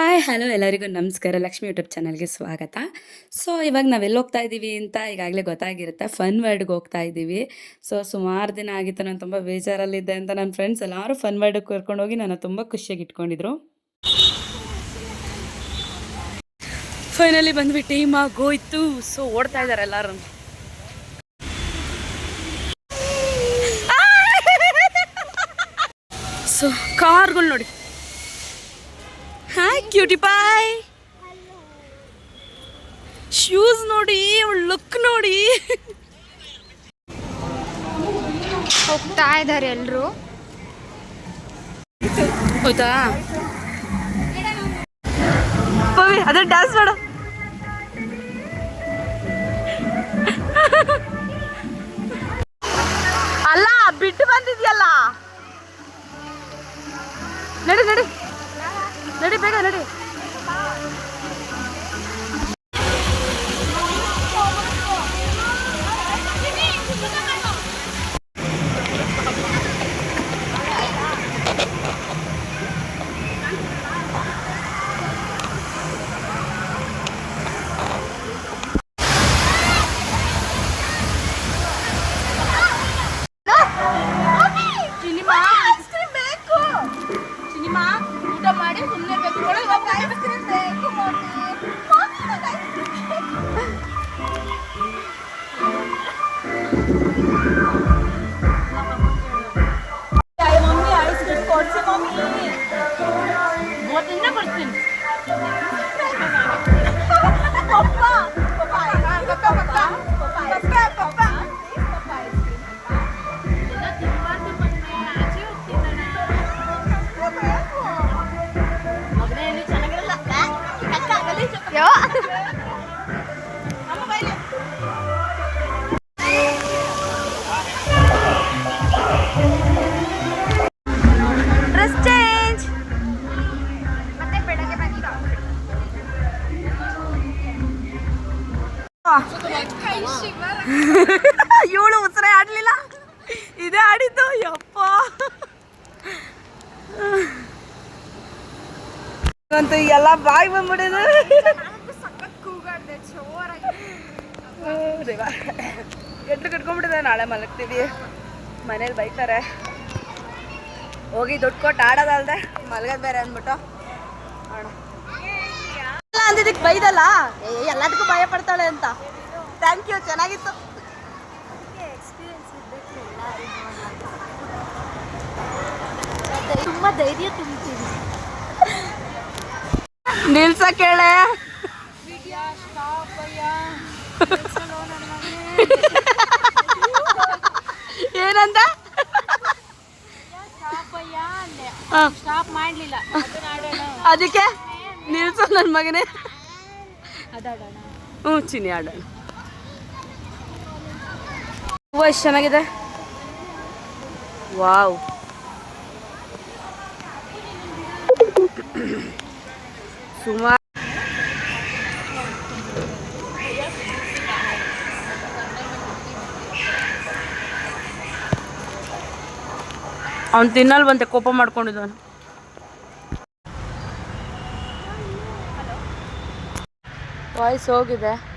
Hello ಎಲ್ಲರಿಗೂ ನಮಸ್ಕಾರ. Lakshmi YouTube ಚಾನಲ್ಗೆ ಸ್ವಾಗತ. ಸೊ ಇವಾಗ ನಾವೆಲ್ಲಿ ಹೋಗ್ತಾ ಇದ್ದೀವಿ ಅಂತ ಈಗಾಗಲೇ ಗೊತ್ತಾಗಿರುತ್ತೆ. ಫನ್ ವರ್ಡ್ಗೆ ಹೋಗ್ತಾ ಇದ್ದೀವಿ ಸೊ ಸುಮಾರು ದಿನ ಆಗಿತ್ತು. ನಾನು ತುಂಬ ಬೇಜಾರಲ್ಲಿದ್ದೆ ಅಂತ ನನ್ನ ಫ್ರೆಂಡ್ಸ್ ಎಲ್ಲರೂ ಫನ್ ವರ್ಡ್ಗೆ ಕರ್ಕೊಂಡೋಗಿ ನಾನು ತುಂಬ ಖುಷಿಯಾಗಿ ಇಟ್ಕೊಂಡಿದ್ರು. ಫೈನಲಿ ಬಂದ್ಬಿಟ್ಟು ಟೀಮ್ ಆಗೋಯ್ತು ಸೊ ಓಡ್ತಾ ಇದ್ದಾರೆ ಎಲ್ಲರೂ. ಸೊ ಕಾರ್ಗಳು ನೋಡಿ. ಹಾಯ್ ಕ್ಯೂಟಿ ಬಾಯ್ ಶೂಸ್ ನೋಡಿ ಅವಳ ಲುಕ್ ನೋಡಿ. ಹೋಗ್ತಾ ಇದ್ದಾರೆ ಎಲ್ರು. ಹೌದಾ? ಪವಿ ಅದೇ ಡ್ಯಾನ್ಸ್ ಮಾಡು. ಅಲ್ಲ ಬಿಟ್ಟು ಬಂದಿದ್ಯಲ್ಲ? ನಡಿ ನಡಿ. ನಡಿ ಬೇಗ ನಡಿ ಡ್ರೆಸ್ ಚೇಂಜ್ ಮತ್ತೆ ಬೆಳಗ್ಗೆ ಬಂದಿದ್ದ ಇವಳು ಉಸಿರೇ ಆಡ್ಲಿಲ್ಲ ಅಂತೂ ಎಲ್ಲ ಬಾಯಿ ಬಂದ್ಬಿಡೋದು ಎಟ್ಟು ಕಟ್ಕೊಂಡ್ಬಿಟ್ಟಿದೆ, ನಾಳೆ ಮಲಗ್ತೀವಿ. ಮನೇಲಿ ಬೈತಾರೆ. ಹೋಗಿ ದುಡ್ಡು ಕೊಟ್ಟು ಆಡೋದಲ್ದೆ, ಮಲಗೋದು ಬೇರೆ ಅಂದ್ಬಿಟ್ಟು. ಅಂದಿದ್ದಕ್ಕೆ ಬೈದಲ್ಲ? ಎಲ್ಲದಕ್ಕೂ ಭಯ ಪಡ್ತಾಳೆ ಅಂತ. ಥ್ಯಾಂಕ್ ಯು ಚೆನ್ನಾಗಿತ್ತು. ತುಂಬ ಧೈರ್ಯ ತುಂಬ್ತೀನಿ ನಿಲ್ಸ ಕೇಳೆ. ಮಾಡಲಿಲ್ಲ ಅದಕ್ಕೆ? ನಿಲ್ಸು ನನ್ನ ಮಗನೇ. ಹ್ಞೂ ಚಿನಿ ಆಡೋಣ. ಹೂವು ಎಷ್ಟು ಚೆನ್ನಾಗಿದೆ? ವಾವ್. ಸುಮಾರು ಅವ್ನು ತಿನ್ನಲ್ ಬಂತೆ ಕೋಪ ಮಾಡ್ಕೊಂಡಿದ್ದಾನೆ ವಾಯ್ಸ್ ಹೋಗಿದೆ ವಾಯ್ಸ್ ಹೋಗಿದೆ.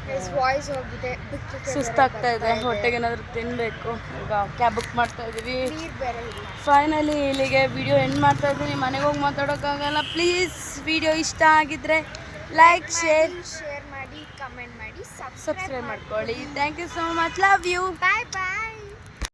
ಸುಸ್ತಾಗ್ತಾ ಇದೆ. ಹೊಟ್ಟೆಗೆ ಏನಾದರೂ ತಿನ್ನಬೇಕು ಈಗ ಕ್ಯಾಬ್ ಬುಕ್ ಮಾಡ್ತಾ ಇದ್ದೀವಿ. ಬೇರೆ ಫೈನಲಿ ಇಲ್ಲಿಗೆ ವಿಡಿಯೋ ಎಂಡ್ ಮಾಡ್ತಾ ಇದ್ದೀನಿ. ಮನೆಗೆ ಹೋಗಿ ಮಾತಾಡೋಕ್ಕಾಗಲ್ಲ. ಪ್ಲೀಸ್ ವಿಡಿಯೋ ಇಷ್ಟ ಆಗಿದ್ರೆ ಲೈಕ್ ಶೇರ್ ಶೇರ್ ಮಾಡಿ ಕಮೆಂಟ್ ಮಾಡಿ ಸಬ್ಸ್ಕ್ರೈಬ್ ಮಾಡ್ಕೊಳ್ಳಿ. Thank you so much love you bye bye